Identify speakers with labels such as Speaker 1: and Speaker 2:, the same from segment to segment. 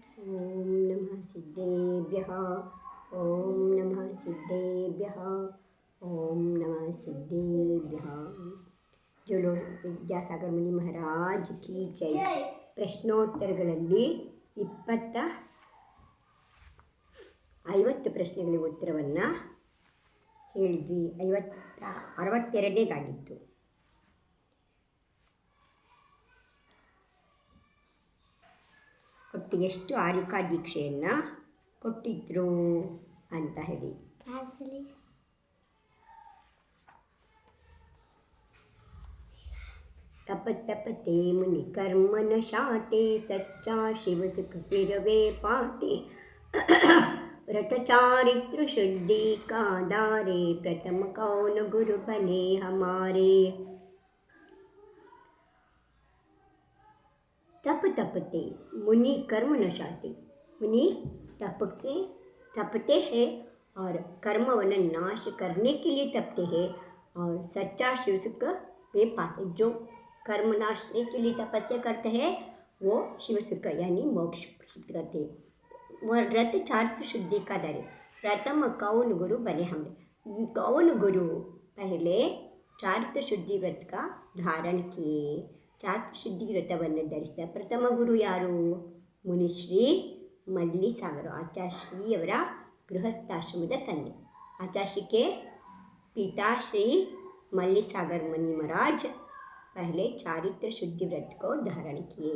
Speaker 1: ಓಂ ನಮಃ ಸಿದ್ದೇಭ್ಯ. ಓಂ ನಮಃ ಸಿದ್ದೇಭ್ಯ. ಓಂ ನಮಃ ಸಿದ್ದೇಭ್ಯ. ಜೋಳೋ ವಿದ್ಯಾಸಾಗರ ಮುನಿ ಮಹಾರಾಜ್ ಕಿ ಜೈ. ಪ್ರಶ್ನೋತ್ತರಗಳಲ್ಲಿ ಇಪ್ಪತ್ತ ಐವತ್ತು ಪ್ರಶ್ನೆಗಳಿಗೆ ಉತ್ತರವನ್ನು ಹೇಳಿದ್ವಿ. ಐವತ್ತ, ಅರವತ್ತೆರಡನೇದಾಗಿತ್ತು. ಒಟ್ಟು ಎಷ್ಟು ಆರಿಕಾ ದೀಕ್ಷೆಯನ್ನು ಕೊಟ್ಟಿದ್ರು ಅಂತ ಹೇಳಿ
Speaker 2: ಕ್ಲಾಸಲ್ಲಿ
Speaker 1: तप तप ते मुनि कर्म न शाते सच्चा शिव सुख फिरवे पाते व्रत चारित्र शुद्धि का दारे प्रथम कौन गुरु बने हमारे तप तपते मुनि कर्म नशाते मुनि तप से तपते हैं और कर्म वन नाश करने के लिए तपते हैं और सच्चा शिव सुख वे पाते जो कर्म नाशने के लिए तपस्या करते हैं, वो शिव सुख यानी मोक्ष प्राप्त करते हैं। वह चार्थ शुद्धि का दर प्रथम कौन गुरु बने हमने कौन गुरु? पहले चार्थ शुद्धि व्रत का धारण किए। ಚಾರಿತ್ರ ಶುದ್ಧಿ ವ್ರತವನ್ನು ಧರಿಸಿದ ಪ್ರಥಮ ಗುರು ಯಾರು ಮುನಿಶ್ರೀ ಮಲ್ಲಿಸಾಗರ ಆಚಾರ್ಯಶ್ರೀಯವರ ಗೃಹಸ್ಥಾಶ್ರಮದ ತಂದೆ ಆಚಾರ್ಯಕ್ಕೆ पिताश्री मल्लिसागर मुनि महाराज पहले चारित्र शुद्धि व्रत को धारण किए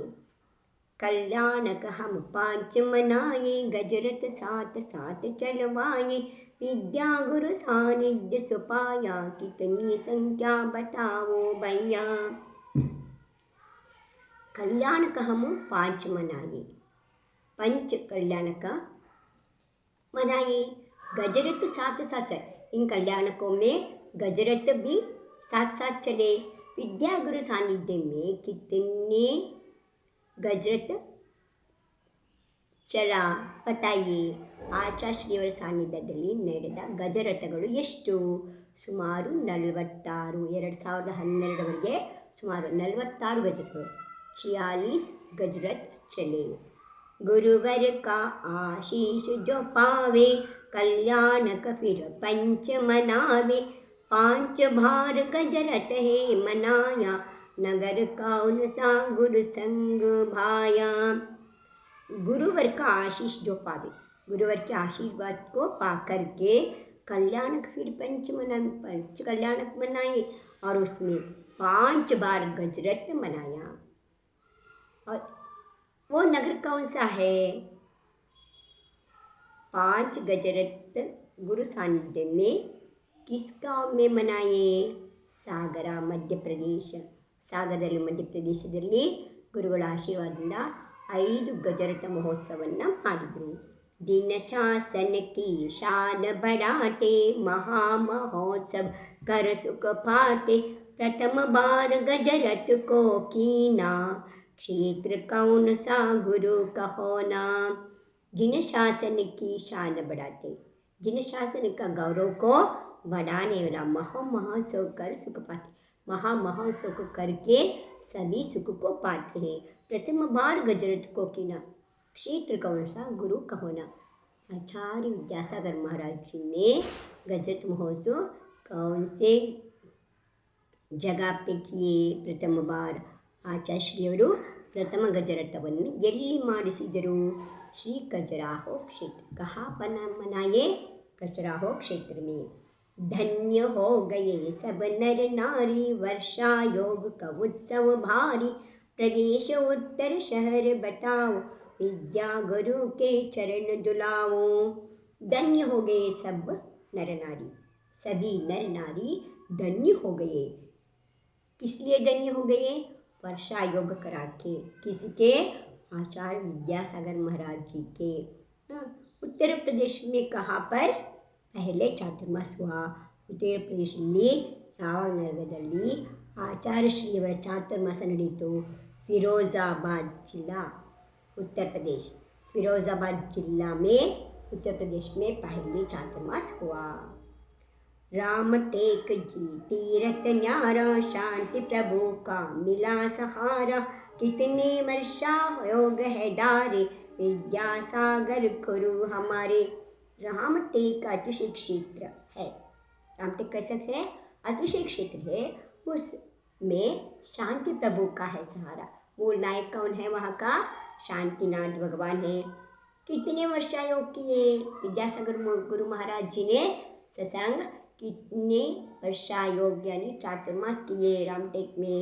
Speaker 1: कल्याणक हम पांच मनाए गजरत सात सात चलवाए विद्या गुरु सानिध्य सुपाया कितनी संख्या बताओ भैया कल्याणक हम पांच मनाए पंच कल्याणक मनाए गजरत सात सात इन कल्याणकों में गजरत भी साथ साथ चले विद्या गुरु सानिध्य में कितने गजरत ಚಲ ಪತಾಯಿ ಆಚಾರ್ಯಶ್ರೀಯವರ ಸಾನ್ನಿಧ್ಯದಲ್ಲಿ ನಡೆದ ಗಜರಥಗಳು ಎಷ್ಟು ಸುಮಾರು ನಲವತ್ತಾರು ಎರಡು ಸಾವಿರದ ಹನ್ನೆರಡವರೆಗೆ ಸುಮಾರು ನಲವತ್ತಾರು ಗಜರಥಗಳು छियालीस गजरत चले। गुरुवर का आशीष जो पावे कल्याणक फिर पंच मनावे। पाँच भार गजरत है मनाया, नगर कौन सा गुरु संग भाया। गुरुवर का आशीष जो पावे, गुरुवर के आशीर्वाद को पा करके कल्याणक फिर पंच मना, पंच कल्याणक मनाए और उसमें पाँच बार गजरत मनाया। वो नगर कौन सा है पांच गजरत गुरु सानिध्य में किस गांव में मनाए ಸಾಗರ ಮಧ್ಯಪ್ರದೇಶ ಸಾಗರದಲ್ಲಿ ಮಧ್ಯಪ್ರದೇಶದಲ್ಲಿ ಗುರುಗಳ ಆಶೀರ್ವಾದದಿಂದ ಐದು ಗಜರಥ ಮಹೋತ್ಸವವನ್ನು ಮಾಡಿದರು ದಿನ ಶಾಸನ ಕಿ ಶಾನ ಬಡಾತೆ ಮಹಾ ಮಹೋತ್ಸವ कर सुख पाते प्रथम बार गजरथ को कीना क्षेत्र कौन सा गुरु कहो नाम? जिन शासन की शान बढ़ाते। जिन शासन का गौरव को बढ़ाने वाला महा महोत्सव कर सुख पाते। महा महोत्सव को करके सभी सुख को पाते हैं। प्रथम बार गजरथ को किना। क्षेत्र कौन सा गुरु कहोना आचार्य विद्यासागर महाराज जी ने गजरथ महोत्सव कौन से जगह पे किए? प्रथम बार ಆಚಾರ್ಯಶ್ರೀಯವರು ಪ್ರಥಮ ಗಜರಥವನ್ನು ಎಲ್ಲಿ ಮಾಡಿಸಿದರು ಶ್ರೀ ಖಜುರಾಹೋ ಕ್ಷೇತ್ರ ಕಹಾ ಪನ ಮನಾಯೇ ಖಜುರಾಹೋ ಕ್ಷೇತ್ರ में धन्य हो गए सब नर नारी वर्षा योग का उत्सव भारी प्रदेश उत्तर शहर बताओ विद्या गुरु के चरण दुलाओ धन्य हो गए सब नर नारी सभी नर नारी धन्य हो गए किस लिए धन्य हो गए वर्षा योग करा के, किसी के? आचार्य विद्यासागर महाराज जी के। हाँ, उत्तर प्रदेश में कहाँ पर? पहले चातुर्मास ಚಾತುರ್ಮಾಸ ಉತ್ತರ ಪ್ರದೇಶದಲ್ಲಿ यहाँ ನಗರದಲ್ಲಿ आचार्य श्रीवर चातुर्मास नड़ीतु, फ़िरोजाबाद जिला, उत्तर प्रदेश। फिरोजाबाद जिला में, उत्तर प्रदेश में पहले चातुर्मास हुआ। राम टेक जी, तीरथ न्यारा, शांति प्रभु का मिला सहारा। कितने वर्षा योग है डारे विद्यासागर गुरु हमारे। राम टेक अतिशय क्षेत्र है। राम टेक कैसे है, अतिशय क्षेत्र है, उसमें शांति प्रभु का है सहारा। मूल नायक कौन है वहाँ का? शांतिनाथ भगवान है। कितने वर्षा योग किए? विद्यासागर गुरु महाराज जी ने सत्संग कितने वर्षा योग यानी ಚಾತುರ್ಮಾಸ किए ರಾಮಟೇಕ್ ಮೇ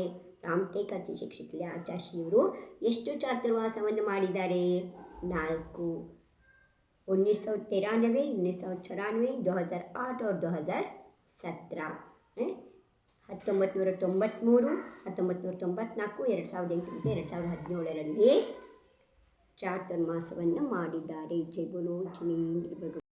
Speaker 1: ರಾಮಟೇಕ್ ಅತಿ ಶಿಕ್ಷಿತಲೆ ಆಚಾರ್ಯವರು ಎಷ್ಟು ಚಾತುರ್ಮಾಸವನ್ನು ಮಾಡಿದ್ದಾರೆ ನಾಲ್ಕು उन्नीस सौ तिरानवे उन्नीस सौ चौरानवे दो हज़ार आठ और दो हज़ार सत्रह ಹತ್ತೊಂಬತ್ತು ನೂರ ತೊಂಬತ್ತ್ಮೂರು ಹತ್ತೊಂಬತ್ತು ನೂರ ತೊಂಬತ್ನಾಲ್ಕು ಎರಡು ಸಾವಿರದ ಎಂಟು ಮತ್ತು ಎರಡು ಸಾವಿರದ ಹದಿನೇಳರಲ್ಲಿ ಚಾತುರ್ಮಾಸವನ್ನು ಮಾಡಿದ್ದಾರೆ ಜೈ ಬೋಲೋ ಜಿನೇಂದ್ರ ಭಗವಾನ್